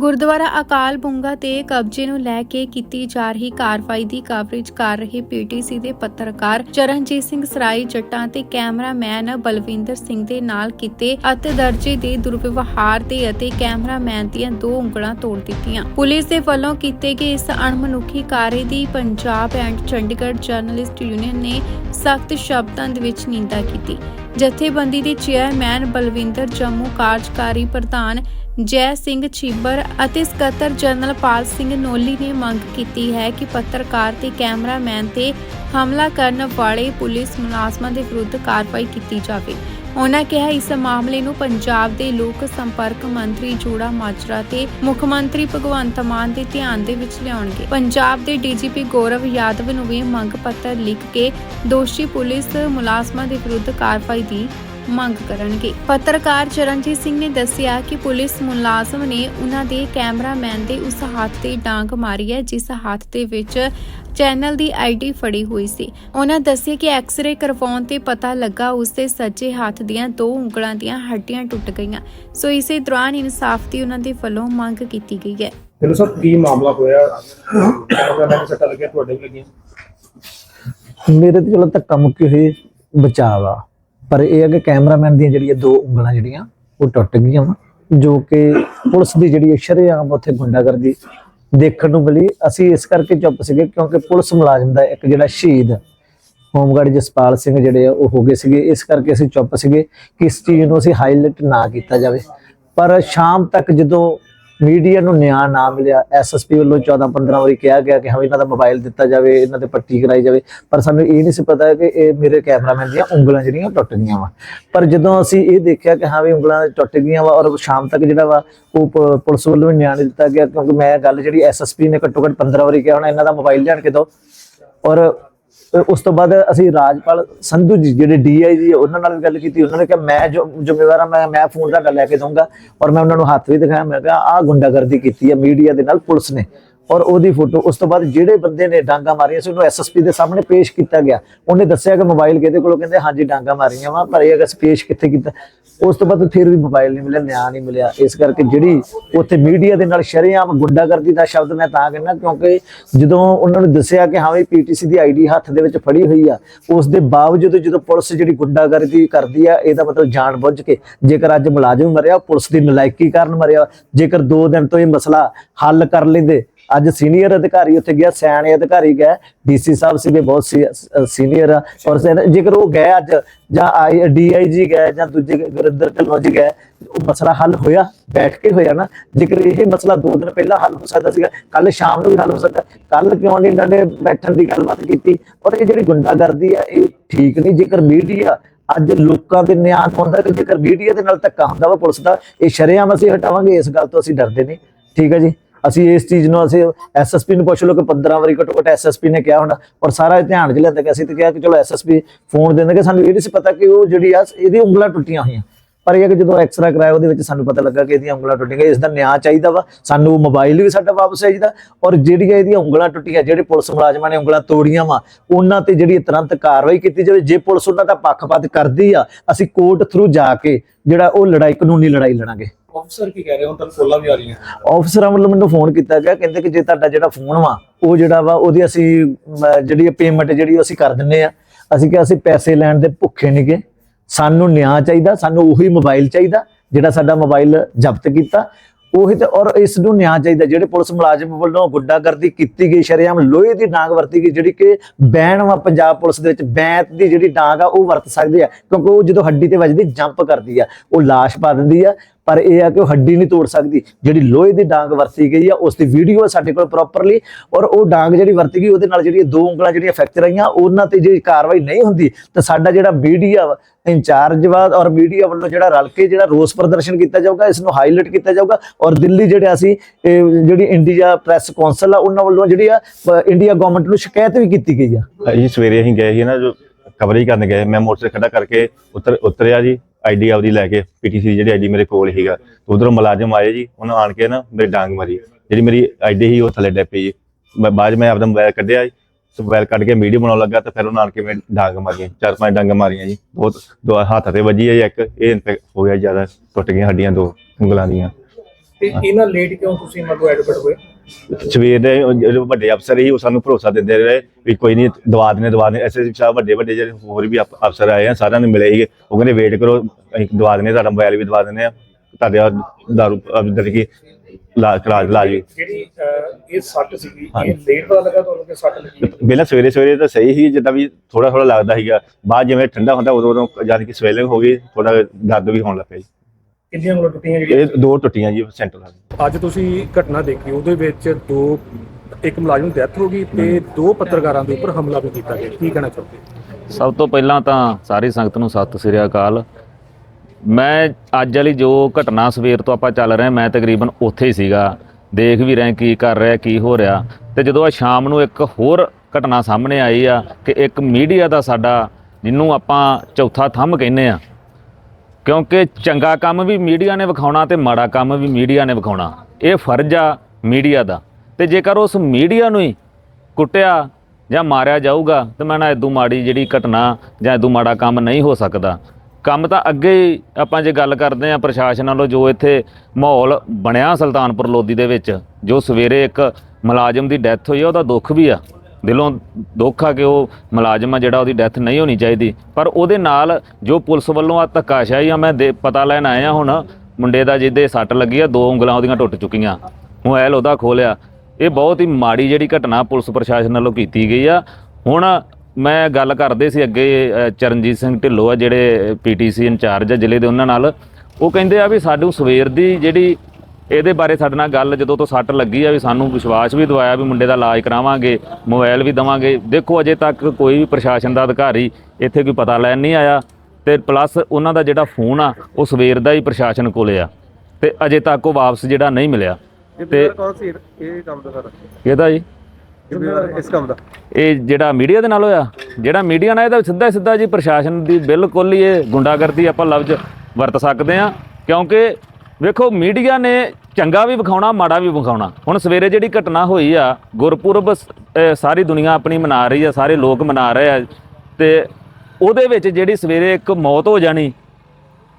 ਗੁਰਦੁਆਰਾ ਅਕਾਲ ਬੁੰਗਾ ਤੇ ਕਬਜ਼ੇ ਨੂੰ ਲੈ ਕੇ ਕੀਤੀ ਜਾ ਰਹੀ ਕਾਰਵਾਈ ਦੀ ਕਵਰੇਜ ਕਰ ਰਹੇ ਪੀਟੀਸੀ ਦੇ ਪੱਤਰਕਾਰ ਚਰਨਜੀਤ ਸਿੰਘ ਸਰਾਈ, ਜੱਟਾਂ ਤੇ ਕੈਮਰਾਮੈਨ ਬਲਵਿੰਦਰ ਸਿੰਘ ਦੇ ਨਾਲ ਕੀਤੇ ਅਤ ਦਰਜੇ ਦੇ ਦੁਰਵਿਵਹਾਰ ਤੇ ਅਤੇ ਕੈਮਰਾਮੈਨ ਦੀਆਂ ਦੋ ਉਂਗਲਾਂ ਤੋੜ ਦਿੱਤੀਆਂ। ਪੁਲਿਸ ਦੇ ਵੱਲੋਂ ਕੀਤੇ ਗਏ ਇਸ ਅਣਮਨੁੱਖੀ ਕਾਰੇ ਦੀ Punjab and Chandigarh journalist union ਨੇ ਸਖਤ ਸ਼ਬਦਾਂ ਦੇ ਵਿੱਚ ਨਿੰਦਾ ਕੀਤੀ। ਜਥੇਬੰਦੀ ਦੇ ਚੇਅਰਮੈਨ ਬਲਵਿੰਦਰ ਜੰਮੂ ਕਾਰਜਕਾਰੀ ਪ੍ਰਧਾਨ ਜੈ ਸਿੰਘ ਛੀਬਰ ਅਤੇ ਸਕੱਤਰ ਜਨਰਲ ਪਾਲ ਸਿੰਘ ਨੋਲੀ ਨੇ ਮੰਗ ਕੀਤੀ ਹੈ ਕਿ ਪੱਤਰਕਾਰ ਤੇ ਕੈਮਰਾਮੈਨ ਤੇ ਹਮਲਾ ਕਰਨ ਵਾਲੇ ਪੁਲਿਸ ਮੁਲਾਜ਼ਮਾਂ ਦੇ ਵਿਰੁੱਧ ਕਾਰਵਾਈ ਕੀਤੀ ਜਾਵੇ। ਉਹਨਾਂ ਕਿਹਾ ਇਸ ਮਾਮਲੇ ਨੂੰ ਪੰਜਾਬ ਦੇ ਲੋਕ ਸੰਪਰਕ ਮੰਤਰੀ ਜੋੜਾ ਮਾਜਰਾ ਤੇ ਮੁੱਖ ਮੰਤਰੀ ਭਗਵੰਤ ਮਾਨ ਦੇ ਧਿਆਨ ਦੇ ਵਿੱਚ ਲਿਆਉਣਗੇ। ਪੰਜਾਬ ਦੇ ਡੀਜੀਪੀ ਗੌਰਵ ਯਾਦਵ ਨੂੰ ਵੀ ਮੰਗ ਪੱਤਰ ਲਿਖ ਕੇ ਦੋਸ਼ੀ ਪੁਲਿਸ ਮੁਲਾਜ਼ਮਾਂ ਦੇ ਵਿਰੁੱਧ ਕਾਰਵਾਈ ਦੀ ਮੰਗ ਕਰਨਗੇ। ਪੱਤਰਕਾਰ ਚਰਨਜੀਤ ਸਿੰਘ ਨੇ ਦੱਸਿਆ ਕਿ ਪੁਲਿਸ ਮੁਲਾਜ਼ਮ ਨੇ ਉਹਨਾਂ ਦੇ ਕੈਮਰਾਮੈਨ ਦੇ ਉਸ ਹੱਥ ਤੇ ਡਾਂਗ ਮਾਰੀ ਹੈ ਜਿਸ ਹੱਥ ਦੇ ਵਿੱਚ ਚੈਨਲ ਦੀ ਆਈਡੀ ਫੜੀ ਹੋਈ ਸੀ। ਉਹਨਾਂ ਦੱਸਿਆ ਕਿ ਐਕਸ-ਰੇ ਕਰਵਾਉਣ ਤੇ ਪਤਾ ਲੱਗਾ ਉਸ ਦੇ ਸੱਜੇ ਹੱਥ ਦੀਆਂ ਦੋ ਉਂਗਲਾਂ ਦੀਆਂ ਹੱਡੀਆਂ ਟੁੱਟ ਗਈਆਂ। ਸੋ ਇਸੇ ਦੌਰਾਨ ਇਨਸਾਫ ਦੀ ਉਹਨਾਂ ਦੇ ਵੱਲੋਂ ਮੰਗ ਕੀਤੀ ਗਈ ਹੈ। ਚਲੋ ਸਰ ਕੀ ਮਾਮਲਾ ਹੋਇਆ? ਕੈਮਰਾਮੈਨ ਸੱਟ ਲੱਗਿਆ ਤੁਹਾਡੇ ਵੀ ਲੱਗੀਆਂ? ਮੇਰੇ ਤੇ ਚਲੋ ਧੱਕਾ ਮੁੱਕੀ ਹੋਈ ਬਚਾਅ ਵਾ। ਪਰ ਇਹ ਹੈ ਕਿ ਕੈਮਰਾਮੈਨ ਦੀਆਂ ਜਿਹੜੀਆਂ ਦੋ ਉਂਗਲਾਂ ਜਿਹੜੀਆਂ, ਉਹ ਟੁੱਟ ਗਈਆਂ ਜੋ ਕਿ ਪੁਲਿਸ ਦੀ ਜਿਹੜੀ ਸ਼ਰੇਆਮ ਉੱਥੇ ਗੁੰਡਾਗਰਦੀ ਦੇਖਣ ਨੂੰ ਮਿਲੀ। ਅਸੀਂ ਇਸ ਕਰਕੇ ਚੁੱਪ ਸੀਗੇ ਕਿਉਂਕਿ ਪੁਲਿਸ ਮੁਲਾਜ਼ਮ ਦਾ ਇੱਕ ਜਿਹੜਾ ਸ਼ਹੀਦ ਹੋਮਗਾਰਡ ਜਸਪਾਲ ਸਿੰਘ ਜਿਹੜੇ ਆ, ਉਹ ਹੋ ਗਏ ਸੀਗੇ। ਇਸ ਕਰਕੇ ਅਸੀਂ ਚੁੱਪ ਸੀਗੇ ਕਿ ਇਸ ਚੀਜ਼ ਨੂੰ ਅਸੀਂ ਹਾਈਲਾਈਟ ਨਾ ਕੀਤਾ ਜਾਵੇ। ਪਰ ਸ਼ਾਮ ਤੱਕ ਜਦੋਂ ਮੀਡੀਆ ਨੂੰ ਨਿਆਂ ਨਾ ਮਿਲਿਆ। ਐਸਐਸਪੀ ਵੱਲੋਂ 14 15 ਵਾਰੀ ਕਿਹਾ ਗਿਆ ਕਿ ਹਾਂ ਵੀ ਇਹਨਾਂ ਦਾ ਮੋਬਾਈਲ ਦਿੱਤਾ ਜਾਵੇ, ਇਹਨਾਂ ਤੇ ਪੱਟੀ ਕਰਾਈ ਜਾਵੇ। ਪਰ ਸਾਨੂੰ ਇਹ ਨਹੀਂ ਸੀ ਪਤਾ ਕਿ ਇਹ ਮੇਰੇ ਕੈਮਰਾਮੈਨ ਦੀਆਂ ਉਂਗਲਾਂ ਜਿਹੜੀਆਂ ਟੁੱਟ ਗਈਆਂ ਵਾ। ਪਰ ਜਦੋਂ ਅਸੀਂ ਇਹ ਦੇਖਿਆ ਕਿ ਹਾਂ ਵੀ ਉਂਗਲਾਂ ਟੁੱਟ ਗਈਆਂ ਵਾ ਔਰ ਸ਼ਾਮ ਤੱਕ ਜਿਹੜਾ ਵਾ ਉਹ ਪੁਲਿਸ ਵੱਲੋਂ ਵੀ ਨਿਆਂ ਨਹੀਂ ਦਿੱਤਾ ਗਿਆ ਕਿਉਂਕਿ ਮੈਂ ਗੱਲ ਜਿਹੜੀ ਐਸਐਸਪੀ ਨੇ ਘੱਟੋ ਘੱਟ 15 ਵਾਰੀ ਕਿਹਾ ਹੋਣਾ, ਇਹਨਾਂ ਦਾ ਮੋਬਾਈਲ ਲਿਆਣ ਕੇ ਦਿਓ। ਔਰ ਉਸ ਤੋਂ ਬਾਅਦ ਅਸੀਂ ਰਾਜਪਾਲ ਸੰਧੂ ਜੀ ਜਿਹੜੇ ਡੀਆਈਜੀ ਉਹਨਾਂ ਨਾਲ ਵੀ ਗੱਲ ਕੀਤੀ। ਉਹਨਾਂ ਨੇ ਕਿਹਾ, ਮੈਂ ਜੋ ਜ਼ਿੰਮੇਵਾਰ ਹਾਂ ਮੈਂ ਮੈਂ ਫੋਨ ਤੁਹਾਡਾ ਲੈ ਕੇ ਦਊਂਗਾ। ਔਰ ਮੈਂ ਉਹਨਾਂ ਨੂੰ ਹੱਥ ਵੀ ਦਿਖਾਇਆ। ਮੈਂ ਕਿਹਾ, ਆਹ ਗੁੰਡਾਗਰਦੀ ਕੀਤੀ ਹੈ ਮੀਡੀਆ ਦੇ ਨਾਲ, ਪੁਲਿਸ ਨੇ। ਔਰ ਉਹਦੀ ਫੋਟੋ, ਉਸ ਤੋਂ ਬਾਅਦ ਜਿਹੜੇ ਬੰਦੇ ਨੇ ਡਾਂਗਾ ਮਾਰੀਆਂ ਸੀ, ਉਹਨੂੰ ਐਸਐਸਪੀ ਦੇ ਸਾਹਮਣੇ ਪੇਸ਼ ਕੀਤਾ ਗਿਆ। ਉਹਨੇ ਦੱਸਿਆ ਕਿ ਮੋਬਾਈਲ ਕਿਹਦੇ ਕੋਲੋਂ? ਕਹਿੰਦੇ, ਹਾਂਜੀ, ਡਾਂਗਾ ਮਾਰੀਆਂ ਵਾ, ਪਰ ਇਹ ਅਗਰ ਪੇਸ਼ ਕਿੱਥੇ ਕੀਤਾ? ਉਸ ਤੋਂ ਬਾਅਦ ਫਿਰ ਵੀ ਮੋਬਾਈਲ ਨਹੀਂ ਮਿਲਿਆ, ਨਿਆਂ ਨਹੀਂ ਮਿਲਿਆ। ਇਸ ਕਰਕੇ ਜਿਹੜੀ ਉੱਥੇ ਮੀਡੀਆ ਦੇ ਨਾਲ ਸ਼ਰੇਆਮ ਗੁੰਡਾਗਰਦੀ ਦਾ ਸ਼ਬਦ ਮੈਂ ਤਾਂ ਕਹਿੰਦਾ, ਕਿਉਂਕਿ ਜਦੋਂ ਉਹਨਾਂ ਨੂੰ ਦੱਸਿਆ ਕਿ ਹਾਂ ਵੀ ਪੀਟੀਸੀ ਦੀ ਆਈਡੀ ਹੱਥ ਦੇ ਵਿੱਚ ਫੜੀ ਹੋਈ ਆ, ਉਸ ਦੇ ਬਾਵਜੂਦ ਜਦੋਂ ਪੁਲਿਸ ਜਿਹੜੀ ਗੁੰਡਾਗਰਦੀ ਕਰਦੀ ਆ, ਇਹਦਾ ਮਤਲਬ ਜਾਣ ਬੁੱਝ ਕੇ ਜੇਕਰ ਅੱਜ ਮੁਲਾਜ਼ਮ ਮਰਿਆ, ਪੁਲਿਸ ਦੀ ਨਲਾਇਕੀ ਕਾਰਨ ਮਰਿਆ, ਜੇਕਰ 2 ਦਿਨ ਤੋਂ ਇਹ ਮਸਲਾ ਹੱਲ ਕਰ ਲੈਂਦੇ ਅੱਜ ਸੀਨੀਅਰ ਅਧਿਕਾਰੀ ਉੱਥੇ ਗਿਆ ਸਿਆਣੇ ਅਧਿਕਾਰੀ ਗਏ ਡੀਸੀ ਸਾਹਿਬ ਸੀਗੇ ਬਹੁਤ ਸੀਨੀਅਰ ਆ। ਔਰ ਜੇਕਰ ਉਹ ਗਏ ਅੱਜ ਜਾਂ ਆਈ ਡੀਆਈਜੀ ਗਏ ਜਾਂ ਦੂਜੇ ਗੁਰਿੰਦਰ ਢਿੱਲੋਂ ਜੀ ਗਏ ਉਹ ਮਸਲਾ ਹੱਲ ਹੋਇਆ ਬੈਠ ਕੇ ਹੋਇਆ ਨਾ। ਜੇਕਰ ਇਹ ਮਸਲਾ ਦੋ ਦਿਨ ਪਹਿਲਾਂ ਹੱਲ ਹੋ ਸਕਦਾ ਸੀਗਾ ਕੱਲ ਸ਼ਾਮ ਨੂੰ ਵੀ ਹੱਲ ਹੋ ਸਕਦਾ। ਕੱਲ ਕਿਉਂ ਨਹੀਂ ਇਹਨਾਂ ਨੇ ਬੈਠਣ ਦੀ ਗੱਲਬਾਤ ਕੀਤੀ? ਔਰ ਇਹ ਜਿਹੜੀ ਗੁੰਡਾਗਰਦੀ ਆ ਇਹ ਠੀਕ ਨਹੀਂ। ਜੇਕਰ ਮੀਡੀਆ ਅੱਜ ਲੋਕਾਂ ਦੇ ਨਿਆਂ ਹੁੰਦਾ ਕਿ ਜੇਕਰ ਮੀਡੀਆ ਦੇ ਨਾਲ ਧੱਕਾ ਹੁੰਦਾ ਵਾ ਪੁਲਿਸ ਦਾ ਇਹ ਸ਼ਰੇਆਮ ਅਸੀਂ ਹਟਾਵਾਂਗੇ ਇਸ ਗੱਲ ਤੋਂ ਅਸੀਂ ਡਰਦੇ ਨਹੀਂ। ਠੀਕ ਹੈ ਜੀ? ਅਸੀਂ ਇਸ ਚੀਜ਼ ਨੂੰ ਅਸੀਂ ਐਸਐਸਪੀ ਨੂੰ ਪੁੱਛ ਲਓ ਕਿ 15 ਵਾਰੀ ਘੱਟੋ ਘੱਟ ਐਸਐਸਪੀ ਨੇ ਕਿਹਾ ਹੁੰਦਾ ਔਰ ਸਾਰਾ ਧਿਆਨ ਚ ਲੈਂਦਾ ਕਿ ਅਸੀਂ ਤੇ ਕਿਹਾ ਕਿ ਚਲੋ ਐਸਐਸਪੀ ਫੋਨ ਦਿੰਦੇ ਕਿ ਸਾਨੂੰ ਇਹ ਨਹੀਂ ਸੀ ਪਤਾ ਕਿ ਉਹ ਜਿਹੜੀ ਆ, ਇਹਦੀ ਉਂਗਲਾਂ ਟੁੱਟੀਆਂ ਹੋਈਆਂ। ਪਰ ਇਹ ਹੈ ਕਿ ਜਦੋਂ ਐਕਸਰਾ ਕਰਾਇਆ, ਉਹਦੇ ਵਿੱਚ ਸਾਨੂੰ ਪਤਾ ਲੱਗਾ ਕਿ ਇਹਦੀਆਂ ਉਂਗਲਾਂ ਟੁੱਟੀਆਂ ਇਸ ਦਾ ਨਿਆਂ ਚਾਹੀਦਾ ਵਾ। ਸਾਨੂੰ ਮੋਬਾਈਲ ਵੀ ਸਾਡਾ ਵਾਪਸ ਚਾਹੀਦਾ ਔਰ ਜਿਹੜੀਆਂ ਇਹਦੀਆਂ ਉਂਗਲਾਂ ਟੁੱਟੀਆਂ, ਜਿਹੜੇ ਪੁਲਿਸ ਮੁਲਾਜ਼ਮਾਂ ਨੇ ਉਂਗਲਾਂ ਤੋੜੀਆਂ ਵਾ, ਉਹਨਾਂ ਤੇ ਜਿਹੜੀ ਤੁਰੰਤ ਕਾਰਵਾਈ ਕੀਤੀ ਜਾਵੇ। ਜੇ ਪੁਲਿਸ ਉਹਨਾਂ ਦਾ ਪੱਖਪਾਤ ਕਰਦੀ ਆ, ਅਸੀਂ ਕੋਰਟ ਥਰੂ ਜਾ ਕੇ ਜਿਹੜਾ ਉਹ ਲੜਾਈ, ਕਾਨੂੰਨੀ ਲੜਾਈ ਲੜਾਂਗੇ। ਅਫਸਰ ਕੀ ਕਹਿ ਰਹੇ? ਹੁਣ ਤਾਂ ਕੋਲਾਂ ਵੀ ਆ ਰਹੀਆਂ। ਆਫਿਸਰਾਂ ਵੱਲੋਂ ਮੈਨੂੰ ਫੋਨ ਕੀਤਾ ਗਿਆ, ਕਹਿੰਦੇ ਕਿ ਜੇ ਤੁਹਾਡਾ ਜਿਹੜਾ ਫੋਨ ਵਾ, ਉਹ ਜਿਹੜਾ ਵਾ, ਉਹਦੀ ਅਸੀਂ ਜਿਹੜੀ ਪੇਮੈਂਟ ਜਿਹੜੀ ਉਹ ਅਸੀਂ ਕਰ ਦਿੰਨੇ ਆ। ਅਸੀਂ ਕਿਹਾ ਅਸੀਂ ਪੈਸੇ ਲੈਣ ਦੇ ਭੁੱਖੇ ਨਹੀਂਗੇ ਸਾਨੂੰ ਨਿਆਂ ਚਾਹੀਦਾ, ਸਾਨੂੰ ਉਹੀ ਮੋਬਾਈਲ ਚਾਹੀਦਾ, ਜਿਹੜਾ ਸਾਡਾ ਮੋਬਾਈਲ ਜ਼ਬਤ ਕੀਤਾ। ਉਹੀ ਤੇ ਔਰ ਇਸ ਨੂੰ ਨਿਆਂ ਚਾਹੀਦਾ, ਜਿਹੜੇ ਪੁਲਿਸ ਮੁਲਾਜ਼ਮ ਵੱਲੋਂ ਗੁੰਡਾਗਰਦੀ ਕੀਤੀ ਗਈ, ਸ਼ਰੇਆਮ ਲੋਹੇ ਦੀ ਡਾਂਗ ਵਰਤੀ ਗਈ, ਜਿਹੜੀ ਕਿ ਬੈਨ ਵਾ ਪੰਜਾਬ ਪੁਲਿਸ ਦੇ ਵਿੱਚ, ਬੈਂਤ ਦੀ ਜਿਹੜੀ ਡਾਂਗ ਆ, ਉਹ ਵਰਤ ਸਕਦੇ ਆ, ਕਿਉਂਕਿ ਉਹ ਜਦੋਂ ਹੱਡੀ ਤੇ ਵੱਜਦੀ, ਜੰਪ ਕਰਦੀ ਆ, ਉਹ ਲਾਸ਼ ਪਾ ਦਿੰਦੀ ਆ, ਪਰ ਇਹ ਆ ਕਿ ਉਹ ਹੱਡੀ ਨਹੀਂ ਤੋੜ ਸਕਦੀ, ਜਿਹੜੀ ਲੋਹੇ ਦੀ ਡਾਂਗ ਵਰਤੀ ਗਈ ਆ, ਉਸ ਦੀ ਵੀਡੀਓ ਆ ਸਾਡੇ ਕੋਲ ਪ੍ਰੋਪਰਲੀ ਔਰ ਉਹ ਡਾਂਗ ਜਿਹੜੀ ਵਰਤੀ ਗਈ, ਉਹਦੇ ਨਾਲ ਜਿਹੜੀਆਂ ਦੋ ਉਂਗਲਾਂ ਜਿਹੜੀਆਂ ਫ੍ਰੈਕਚਰ ਆਈਆਂ ਉਹਨਾਂ ਤੇ ਜੇ ਕਾਰਵਾਈ ਨਹੀਂ ਹੁੰਦੀ, ਤਾਂ ਸਾਡਾ ਜਿਹੜਾ ਮੀਡੀਆ ਇੰਚਾਰਜ ਵਾ ਔਰ ਮੀਡੀਆ ਵੱਲੋਂ ਜਿਹੜਾ ਰਲ ਕੇ ਜਿਹੜਾ ਰੋਸ ਪ੍ਰਦਰਸ਼ਨ ਕੀਤਾ ਜਾਊਗਾ ਇਸ ਨੂੰ ਹਾਈਲਾਈਟ ਕੀਤਾ ਜਾਊਗਾ ਔਰ ਦਿੱਲੀ ਜਿਹੜੇ ਅਸੀਂ ਜਿਹੜੀ ਇੰਡੀਆ ਪ੍ਰੈਸ ਕੌਂਸਲ ਆ, ਉਹਨਾਂ ਵੱਲੋਂ ਜਿਹੜੀ ਆ ਇੰਡੀਆ ਗਵਰਨਮੈਂਟ ਨੂੰ ਸ਼ਿਕਾਇਤ ਵੀ ਕੀਤੀ ਗਈ ਆ। ਜੀ, ਸਵੇਰੇ ਅਸੀਂ ਗਏ ਸੀ ਨਾ, ਜੋ ਕਵਰੇਜ ਕਰਨ ਗਏ, ਮੈਂ ਮੋਟਰਸਾਈਕਲ ਖੜਾ ਕਰਕੇ ਉਤਰ, ਉਤਰਿਆ ਜੀ ਆਈਡੀ ਆਪਦੀ ਲੈ ਕੇ ਪੀਟੀਸੀ ਦੀ ਜਿਹੜੀ ਆਈਡੀ ਮੇਰੇ ਕੋਲ ਸੀਗਾ। ਉਧਰੋਂ ਮੁਲਾਜ਼ਮ ਆਏ ਜੀ, ਉਹਨਾਂ ਆਣ ਕੇ ਨਾ ਮੇਰੇ ਡਾਂਗ ਮਾਰੀ, ਜਿਹੜੀ ਮੇਰੀ ਆਈਡੀ ਸੀ ਉਹ ਥੱਲੇ ਡੈ ਜੀ। ਬਾਅਦ 'ਚ ਮੈਂ ਆਪਦਾ ਮੋਬਾਈਲ ਕੱਢਿਆ ਜੀ ਮੋਬਾਈਲ ਕੱਢ ਕੇ ਵੀਡੀਓ ਬਣਾਉਣ ਲੱਗਾ ਤਾਂ ਫਿਰ ਉਹਨਾਂ ਆਣ ਕੇ ਮੇਰੇ ਡਾਂਗ ਮਾਰੀਆਂ ਚਾਰ ਪੰਜ ਡਾਂਗ ਮਾਰੀਆਂ ਜੀ। ਬਹੁਤ ਦੋ ਹੱਥ ਤੇ ਵੱਜੀ ਹੈ ਇੱਕ ਇਹ ਇਨਫੈਕਟ ਹੋ ਗਿਆ ਜ਼ਿਆਦਾ ਟੁੱਟ ਗਈਆਂ ਹੱਡੀਆਂ ਦੋ ਉਂਗਲਾਂ ਦੀਆਂ। ਤੇ ਇਹਨਾਂ ਲੇਟ ਕਿਉਂ ਤੁਸੀਂ ਮਤਲਬ ਐਡਮਿਟ ਹੋਏ? ਸਵੇਰ ਦੇ ਉਹ ਜਿਹੜੇ ਵੱਡੇ ਅਫਸਰ ਸੀ ਉਹ ਸਾਨੂੰ ਭਰੋਸਾ ਦਿੰਦੇ ਰਹੇ ਵੀ ਕੋਈ ਨਹੀਂ ਦਵਾ ਦਨੇ ਦਵਾ ਦਨੇ ਐਸਐਸਪੀ ਸਾਹਿਬ ਵੱਡੇ ਵੱਡੇ ਜਿਹੜੇ ਹੋਰ ਵੀ ਅਫ- ਅਫਸਰ ਆਏ ਆ ਸਾਰਿਆਂ ਨੂੰ ਮਿਲੇ ਸੀਗੇ। ਉਹ ਕਹਿੰਦੇ ਵੇਟ ਕਰੋ ਅਸੀਂ ਦਵਾ ਦਨੇ ਤੁਹਾਡਾ ਮੋਬਾਈਲ ਵੀ ਦਵਾ ਦਿੰਦੇ ਆ ਤੁਹਾਡੇ ਦਾਰੂ ਕੀ ਲਾ ਕਲਾਜ ਲਾਜ ਵੀ ਜਿਹੜੀ ਅਹ, ਇਹ ਸੱਟ ਸੀਗੀ ਇਹ ਲੇਟ ਪਤਾ ਲੱਗਾ ਤੁਹਾਨੂੰ ਕਿ ਸੱਟ ਲੱਗੀ? ਹੈ? ਪਹਿਲਾਂ ਸਵੇਰੇ ਸਵੇਰੇ ਤਾਂ ਸਹੀ ਸੀ ਜਿੱਦਾਂ ਵੀ ਥੋੜਾ ਥੋੜਾ ਲੱਗਦਾ ਸੀਗਾ। ਬਾਅਦ ਜਿਵੇਂ ਠੰਡਾ ਹੁੰਦਾ ਉਦੋਂ ਉਦੋਂ ਜਦ ਕਿ ਸਵੈਲਿੰਗ ਹੋ ਗਈ ਥੋੜਾ ਦਰਦ ਵੀ ਹੋਣ ਲੱਗ ਪਿਆ ਜੀ। ਕਿੰਨੀਆਂ ਉਂਗਲਾਂ ਟੁੱਟੀਆਂ ਜਿਹੜੀਆਂ? ਇਹ ਦੋ ਟੁੱਟੀਆਂ ਜੀ ਸੈਂਟਰ ਨਾਲ ਅੱਜ ਤੁਸੀਂ ਘਟਨਾ ਦੇਖੀ ਉਹਦੇ ਵਿੱਚ ਦੋ ਇੱਕ ਮੁਲਾਜ਼ਮ ਦੀ ਡੈਥ ਹੋ ਗਈ ਤੇ ਦੋ ਪੱਤਰਕਾਰਾਂ ਦੇ ਉੱਪਰ ਹਮਲਾ ਵੀ ਕੀਤਾ ਗਿਆ। ਕੀ ਕਹਿਣਾ ਚਾਹੁੰਦੇ ਸਭ ਤੋਂ ਪਹਿਲਾਂ ਤਾਂ ਸਾਰੀ ਸੰਗਤ ਨੂੰ ਸਤਿ ਸ੍ਰੀ ਅਕਾਲ। ਮੈਂ ਅੱਜ ਵਾਲੀ ਜੋ ਘਟਨਾ ਸਵੇਰ ਤੋਂ ਆਪਾਂ ਚੱਲ ਰਹੇ ਮੈਂ ਤਕਰੀਬਨ ਉੱਥੇ ਹੀ ਸੀਗਾ। ਦੇਖ ਵੀ ਰਹੇ ਕੀ ਕਰ ਰਿਹਾ, ਕੀ ਹੋ ਰਿਹਾ। ਤੇ ਜਦੋਂ ਆ ਸ਼ਾਮ ਨੂੰ ਇੱਕ ਹੋਰ ਘਟਨਾ ਸਾਹਮਣੇ ਆਈ ਆ ਕਿ ਇੱਕ ਮੀਡੀਆ ਦਾ ਸਾਡਾ, ਜਿਹਨੂੰ ਆਪਾਂ ਚੌਥਾ ਥੰਮ ਕਹਿੰਦੇ ਆ ਕਿਉਂਕਿ ਚੰਗਾ ਕੰਮ ਵੀ ਮੀਡੀਆ ਨੇ ਵਿਖਾਉਣਾ ਤੇ ਮਾੜਾ ਕੰਮ ਵੀ ਮੀਡੀਆ ਨੇ ਵਿਖਾਉਣਾ। ਇਹ ਫਰਜ਼ ਆ ਮੀਡੀਆ ਦਾ। ਤੇ ਜੇਕਰ ਉਸ ਮੀਡੀਆ ਨੂੰ ਹੀ ਕੁੱਟਿਆ ਜਾਂ ਮਾਰਿਆ ਜਾਊਗਾ, ਤੇ ਮੈਂ ਨਾ ਇਦੋਂ ਮਾੜੀ ਜਿਹੜੀ ਘਟਨਾ ਜਾਂ ਇਦੋਂ ਮਾੜਾ ਕੰਮ ਨਹੀਂ ਹੋ ਸਕਦਾ। ਕੰਮ ਤਾਂ ਅੱਗੇ ਹੀ ਆਪਾਂ ਜੇ ਗੱਲ ਕਰਦੇ ਆ ਪ੍ਰਸ਼ਾਸਨ ਵੱਲੋਂ ਜੋ ਇੱਥੇ ਮਾਹੌਲ ਬਣਿਆ ਸੁਲਤਾਨਪੁਰ ਲੋਧੀ ਦੇ ਵਿੱਚ, ਜੋ ਸਵੇਰੇ ਇੱਕ ਮੁਲਾਜ਼ਮ ਦੀ ਡੈਥ ਹੋਈ ਆ, ਉਹਦਾ ਦੁੱਖ ਵੀ ਆ। ਦਿਲੋਂ ਦੁੱਖ ਆ ਕਿ ਉਹ ਮੁਲਾਜ਼ਮ ਆ ਜਿਹੜਾ ਉਹਦੀ ਡੈਥ ਨਹੀਂ ਹੋਣੀ ਚਾਹੀਦੀ। ਪਰ ਉਹਦੇ ਨਾਲ ਜੋ ਪੁਲਿਸ ਵੱਲੋਂ ਆ ਧੱਕਾਸ਼ਾਹੀ ਆ, ਮੈਂ ਦੇ- ਪਤਾ ਲੈਣ ਆਇਆ ਹੁਣ, ਮੁੰਡੇ ਦਾ ਜਿਹਦੇ ਸੱਟ ਲੱਗੀ ਆ, ਦੋ ਉਂਗਲਾਂ ਉਹਦੀਆਂ ਟੁੱਟ ਚੁੱਕੀਆਂ। ਮੋਬਾਈਲ ਉਹਦਾ ਖੋਲਿਆ ਇਹ ਬਹੁਤ ਹੀ ਮਾੜੀ ਜਿਹੜੀ ਘਟਨਾ ਪੁਲਿਸ ਪ੍ਰਸ਼ਾਸਨ ਵੱਲੋਂ ਕੀਤੀ ਗਈ ਆ। ਹੁਣ ਮੈਂ ਗੱਲ ਕਰਦੇ ਸੀ ਅੱਗੇ ਚਰਨਜੀਤ ਸਿੰਘ ਢਿੱਲੋਂ ਆ ਜਿਹੜੇ ਪੀਟੀਸੀ ਇੰਚਾਰਜ ਆ ਜ਼ਿਲ੍ਹੇ ਦੇ ਉਹਨਾਂ ਨਾਲ। ਉਹ ਕਹਿੰਦੇ ਆ ਵੀ ਸਾਨੂੰ ਸਵੇਰ ਦੀ ਜਿਹੜੀ ਇਹਦੇ ਬਾਰੇ ਸਾਡੇ ਨਾਲ ਗੱਲ ਜਦੋਂ ਤੋਂ ਸੱਟ ਲੱਗੀ ਆ ਵੀ ਸਾਨੂੰ ਵਿਸ਼ਵਾਸ ਵੀ ਦਵਾਇਆ ਵੀ ਮੁੰਡੇ ਦਾ ਇਲਾਜ ਕਰਾਵਾਂਗੇ ਮੋਬਾਈਲ ਵੀ ਦਵਾਂਗੇ। ਦੇਖੋ ਅਜੇ ਤੱਕ ਕੋਈ ਵੀ ਪ੍ਰਸ਼ਾਸਨ ਦਾ ਅਧਿਕਾਰੀ ਇੱਥੇ ਕੋਈ ਪਤਾ ਲੈਣ ਨਹੀਂ ਆਇਆ। ਤੇ ਪਲੱਸ ਉਹਨਾਂ ਦਾ ਜਿਹੜਾ ਫੋਨ ਆ ਉਹ ਸਵੇਰ ਦਾ ਹੀ ਪ੍ਰਸ਼ਾਸਨ ਕੋਲੇ ਆ। ਤੇ ਅਜੇ ਤੱਕ ਉਹ ਵਾਪਸ ਜਿਹੜਾ ਨਹੀਂ ਮਿਲਿਆ। ਤੇ ਕੌਣ ਸੀ? ਇਹ ਕੰਮ ਦਾ ਸਰ। ਇਹਦਾ ਜੀ? ਇਸ ਕੰਮ ਦਾ। ਇਹ ਜਿਹੜਾ ਮੀਡੀਆ ਦੇ ਨਾਲ ਹੋਇਆ, ਜਿਹੜਾ ਮੀਡੀਆ ਨਾਲ ਇਹਦਾ ਸਿੱਧਾ ਸਿੱਧਾ ਜੀ ਪ੍ਰਸ਼ਾਸਨ ਦੀ ਬਿਲਕੁਲ ਹੀ ਇਹ ਗੁੰਡਾਗਰਦੀ ਆਪਾਂ ਲਫ਼ਜ਼ ਵਰਤ ਸਕਦੇ ਆ ਕਿਉਂਕਿ ਵੇਖੋ, ਮੀਡੀਆ ਨੇ ਚੰਗਾ ਵੀ ਵਿਖਾਉਣਾ, ਮਾੜਾ ਵੀ ਵਿਖਾਉਣਾ। ਹੁਣ ਸਵੇਰੇ ਜਿਹੜੀ ਘਟਨਾ ਹੋਈ ਆ, ਗੁਰਪੁਰਬ ਸਾਰੀ ਦੁਨੀਆ ਆਪਣੀ ਮਨਾ ਰਹੀ ਆ, ਸਾਰੇ ਲੋਕ ਮਨਾ ਰਹੇ ਆ, ਤੇ ਉਹਦੇ ਵਿੱਚ ਜਿਹੜੀ ਸਵੇਰੇ ਇੱਕ ਮੌਤ ਹੋ ਜਾਣੀ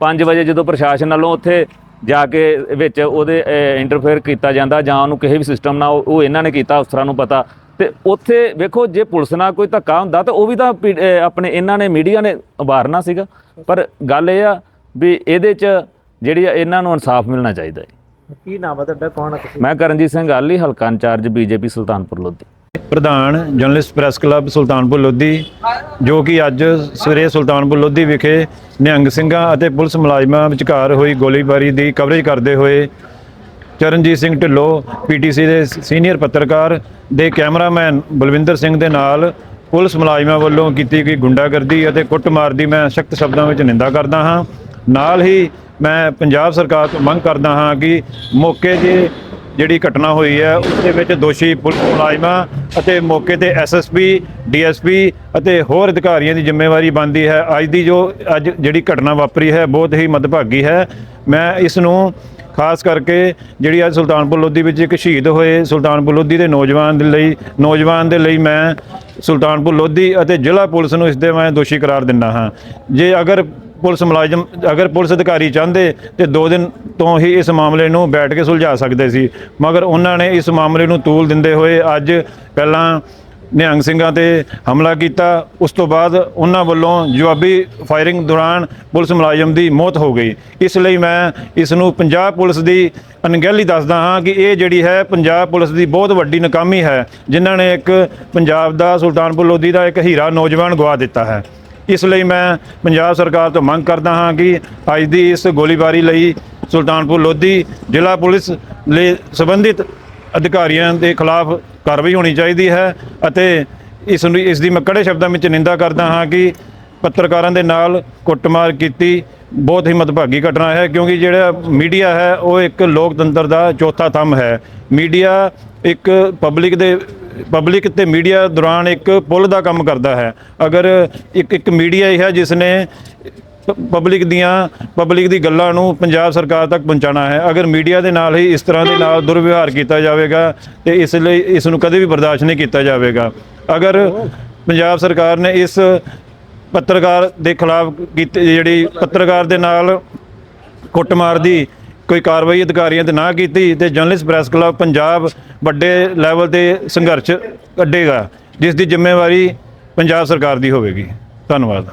5 ਵਜੇ ਜਦੋਂ ਪ੍ਰਸ਼ਾਸਨ ਵੱਲੋਂ ਉੱਥੇ ਜਾ ਕੇ ਵਿੱਚ ਉਹਦੇ ਇੰਟਰਫੇਅਰ ਕੀਤਾ ਜਾਂਦਾ ਜਾਂ ਉਹਨੂੰ ਕਿਸੇ ਵੀ ਸਿਸਟਮ ਨਾਲ ਉਹ ਇਹਨਾਂ ਨੇ ਕੀਤਾ ਅਫਸਰਾਂ ਨੂੰ ਪਤਾ। ਤੇ ਉੱਥੇ ਵੇਖੋ ਜੇ ਪੁਲਿਸ ਨਾਲ ਕੋਈ ਧੱਕਾ ਹੁੰਦਾ ਤਾਂ ਉਹ ਵੀ ਤਾਂ ਆਪਣੇ ਇਹਨਾਂ ਨੇ ਮੀਡੀਆ ਨੇ ਉਭਾਰਨਾ ਸੀਗਾ। ਪਰ ਗੱਲ ਇਹ ਆ ਵੀ ਇਹਦੇ 'ਚ ਜਿਹੜੀ ਇਹਨਾਂ ਨੂੰ ਇਨਸਾਫ ਮਿਲਣਾ ਚਾਹੀਦਾ ਹੈ। ਕੀ ਨਾਮ ਹੈ ਤੁਹਾਡਾ? ਕੌਣ ਹੈ ਤੁਸੀਂ? ਮੈਂ ਕਰਨਜੀਤ ਸਿੰਘ ਆਲੀ ਹਲਕਾ ਇੰਚਾਰਜ ਬੀਜੇਪੀ ਸੁਲਤਾਨਪੁਰ ਲੋਧੀ। ਪ੍ਰਧਾਨ journalist press club Sultanpur Lodhi, ਜੋ ਕਿ ਅੱਜ ਸਵੇਰੇ ਸੁਲਤਾਨਪੁਰ ਲੋਧੀ ਵਿਖੇ ਨਿਹੰਗ ਸਿੰਘਾਂ ਅਤੇ ਪੁਲਿਸ ਮੁਲਾਜ਼ਮਾਂ ਵਿਚਕਾਰ ਹੋਈ ਗੋਲੀਬਾਰੀ ਦੀ ਕਵਰੇਜ ਕਰਦੇ ਹੋਏ ਚਰਨਜੀਤ ਸਿੰਘ ਢਿੱਲੋਂ, ਪੀਟੀਸੀ ਦੇ ਸੀਨੀਅਰ ਪੱਤਰਕਾਰ ਦੇ ਕੈਮਰਾਮੈਨ ਬਲਵਿੰਦਰ ਸਿੰਘ ਦੇ ਨਾਲ ਪੁਲਿਸ ਮੁਲਾਜ਼ਮਾਂ ਵੱਲੋਂ ਕੀਤੀ ਗਈ ਗੁੰਡਾਗਰਦੀ ਅਤੇ ਕੁੱਟਮਾਰ ਦੀ ਮੈਂ ਸਖਤ ਸ਼ਬਦਾਂ ਵਿੱਚ ਨਿੰਦਾ ਕਰਦਾ ਹਾਂ। ਨਾਲ ਹੀ ਮੈਂ ਪੰਜਾਬ ਸਰਕਾਰ ਤੋਂ ਮੰਗ ਕਰਦਾ ਹਾਂ ਕਿ ਮੌਕੇ 'ਤੇ ਜਿਹੜੀ ਘਟਨਾ ਹੋਈ ਹੈ ਉਸ ਦੇ ਵਿੱਚ ਦੋਸ਼ੀ ਪੁਲਿਸ ਮੁਲਾਜ਼ਮਾਂ ਅਤੇ ਮੌਕੇ ਤੇ ਐਸਐਸਪੀ ਡੀਐਸਪੀ ਅਤੇ ਹੋਰ ਅਧਿਕਾਰੀਆਂ ਦੀ ਜ਼ਿੰਮੇਵਾਰੀ ਬਣਦੀ ਹੈ। ਅੱਜ ਦੀ ਜੋ, ਅੱਜ ਜਿਹੜੀ ਘਟਨਾ ਵਾਪਰੀ ਹੈ, ਬਹੁਤ ਹੀ ਮਦਭਾਗੀ ਹੈ। ਮੈਂ ਇਸ ਨੂੰ ਖਾਸ ਕਰਕੇ ਜਿਹੜੀ ਅੱਜ ਸੁਲਤਾਨਪੁਰ ਲੋਧੀ ਵਿੱਚ ਇੱਕ ਸ਼ਹੀਦ ਹੋਏ ਸੁਲਤਾਨਪੁਰ ਲੋਧੀ ਦੇ ਨੌਜਵਾਨ ਦੇ ਲਈ, ਨੌਜਵਾਨ ਦੇ ਲਈ ਮੈਂ ਸੁਲਤਾਨਪੁਰ ਲੋਧੀ ਅਤੇ ਜ਼ਿਲ੍ਹਾ ਪੁਲਿਸ ਨੂੰ ਇਸ ਦੇ ਮੈਂ ਦੋਸ਼ੀ ਕਰਾਰ ਦਿੰਦਾ ਹਾਂ। ਜੇ ਅਗਰ ਪੁਲਿਸ ਮੁਲਾਜ਼ਮ ਅਗਰ ਪੁਲਿਸ ਅਧਿਕਾਰੀ ਚਾਹੁੰਦੇ ਤੇ ਦੋ ਦਿਨ ਤੋਂ ਹੀ ਇਸ ਮਾਮਲੇ ਨੂੰ ਬੈਠ ਕੇ ਸੁਲਝਾ ਸਕਦੇ ਸੀ। ਮਗਰ ਉਹਨਾਂ ਨੇ ਇਸ ਮਾਮਲੇ ਨੂੰ ਤੂਲ ਦਿੰਦੇ ਹੋਏ ਅੱਜ ਪਹਿਲਾਂ ਨਿਹੰਗ ਸਿੰਘਾਂ ਤੇ ਹਮਲਾ ਕੀਤਾ। ਉਸ ਤੋਂ ਬਾਅਦ ਉਹਨਾਂ ਵੱਲੋਂ ਜਵਾਬੀ ਫਾਇਰਿੰਗ ਦੌਰਾਨ ਪੁਲਿਸ ਮੁਲਾਜ਼ਮ ਦੀ ਮੌਤ ਹੋ ਗਈ। ਇਸ ਲਈ ਮੈਂ ਇਸ ਨੂੰ ਪੰਜਾਬ ਪੁਲਿਸ ਦੀ ਅਣਗਹਿਲੀ ਦੱਸਦਾ ਹਾਂ ਕਿ ਇਹ ਜਿਹੜੀ ਹੈ ਪੰਜਾਬ ਪੁਲਿਸ ਦੀ ਬਹੁਤ ਵੱਡੀ ਨਾਕਾਮੀ ਹੈ, ਜਿਨ੍ਹਾਂ ਨੇ ਇੱਕ ਪੰਜਾਬ ਦਾ ਸੁਲਤਾਨਪੁਰ ਲੋਧੀ ਦਾ ਇੱਕ ਹੀਰਾ ਨੌਜਵਾਨ ਗਵਾ ਦਿੱਤਾ ਹੈ। ਇਸ ਲਈ ਮੈਂ ਪੰਜਾਬ ਸਰਕਾਰ ਤੋਂ ਮੰਗ ਕਰਦਾ ਹਾਂ ਕਿ ਅੱਜ ਦੀ ਇਸ ਗੋਲੀਬਾਰੀ ਲਈ ਸੁਲਤਾਨਪੁਰ ਲੋਧੀ ਜ਼ਿਲ੍ਹਾ ਪੁਲਿਸ ਲਈ ਸੰਬੰਧਿਤ ਅਧਿਕਾਰੀਆਂ ਦੇ ਖਿਲਾਫ ਕਾਰਵਾਈ ਹੋਣੀ ਚਾਹੀਦੀ ਹੈ ਅਤੇ ਇਸ ਨੂੰ, ਇਸ ਦੀ ਮੈਂ ਕੜੇ ਸ਼ਬਦਾਂ ਵਿੱਚ ਨਿੰਦਾ ਕਰਦਾ ਹਾਂ ਕਿ ਪੱਤਰਕਾਰਾਂ ਦੇ ਨਾਲ ਕੁੱਟਮਾਰ ਕੀਤੀ ਬਹੁਤ ਹੀ ਮਦਭਾਗੀ ਘਟਨਾ ਹੈ ਕਿਉਂਕਿ ਜਿਹੜਾ ਮੀਡੀਆ ਹੈ ਉਹ ਇੱਕ ਲੋਕਤੰਤਰ ਦਾ ਚੌਥਾ ਥੰਮ ਹੈ। ਮੀਡੀਆ ਇੱਕ ਪਬਲਿਕ ਦੇ ਪਬਲਿਕ ਤੇ ਮੀਡੀਆ ਦੌਰਾਨ ਇੱਕ ਪੁਲ ਦਾ ਕੰਮ ਕਰਦਾ ਹੈ। ਅਗਰ ਇੱਕ ਇੱਕ ਮੀਡੀਆ ਹੀ ਹੈ ਜਿਸ ਨੇ ਪਬਲਿਕ ਦੀਆਂ ਪਬਲਿਕ ਦੀ ਗੱਲਾਂ ਨੂੰ ਪੰਜਾਬ ਸਰਕਾਰ ਤੱਕ ਪਹੁੰਚਾਉਣਾ ਹੈ। ਅਗਰ ਮੀਡੀਆ ਦੇ ਨਾਲ ਹੀ ਇਸ ਤਰ੍ਹਾਂ ਦੇ ਨਾਲ ਦੁਰਵਿਵਹਾਰ ਕੀਤਾ ਜਾਵੇਗਾ ਤੇ ਇਸ ਲਈ ਇਸ ਨੂੰ ਕਦੇ ਵੀ ਬਰਦਾਸ਼ਤ ਨਹੀਂ ਕੀਤਾ ਜਾਵੇਗਾ। ਅਗਰ ਪੰਜਾਬ ਸਰਕਾਰ ਨੇ ਇਸ ਪੱਤਰਕਾਰ ਦੇ ਖਿਲਾਫ ਕੀਤੀ ਜਿਹੜੀ ਪੱਤਰਕਾਰ ਦੇ ਨਾਲ ਕੁੱਟਮਾਰ ਦੀ ਕੋਈ ਕਾਰਵਾਈ ਅਧਿਕਾਰੀਆਂ ਤੇ ਨਾ ਕੀਤੀ ਤੇ ਜਰਨਲਿਸਟ ਪ੍ਰੈਸ ਕਲੱਬ ਪੰਜਾਬ ਵੱਡੇ ਲੈਵਲ ਤੇ ਸੰਘਰਸ਼ ਕੱਢੇਗਾ, ਜਿਸ ਦੀ ਜ਼ਿੰਮੇਵਾਰੀ ਪੰਜਾਬ ਸਰਕਾਰ ਦੀ ਹੋਵੇਗੀ। ਧੰਨਵਾਦ।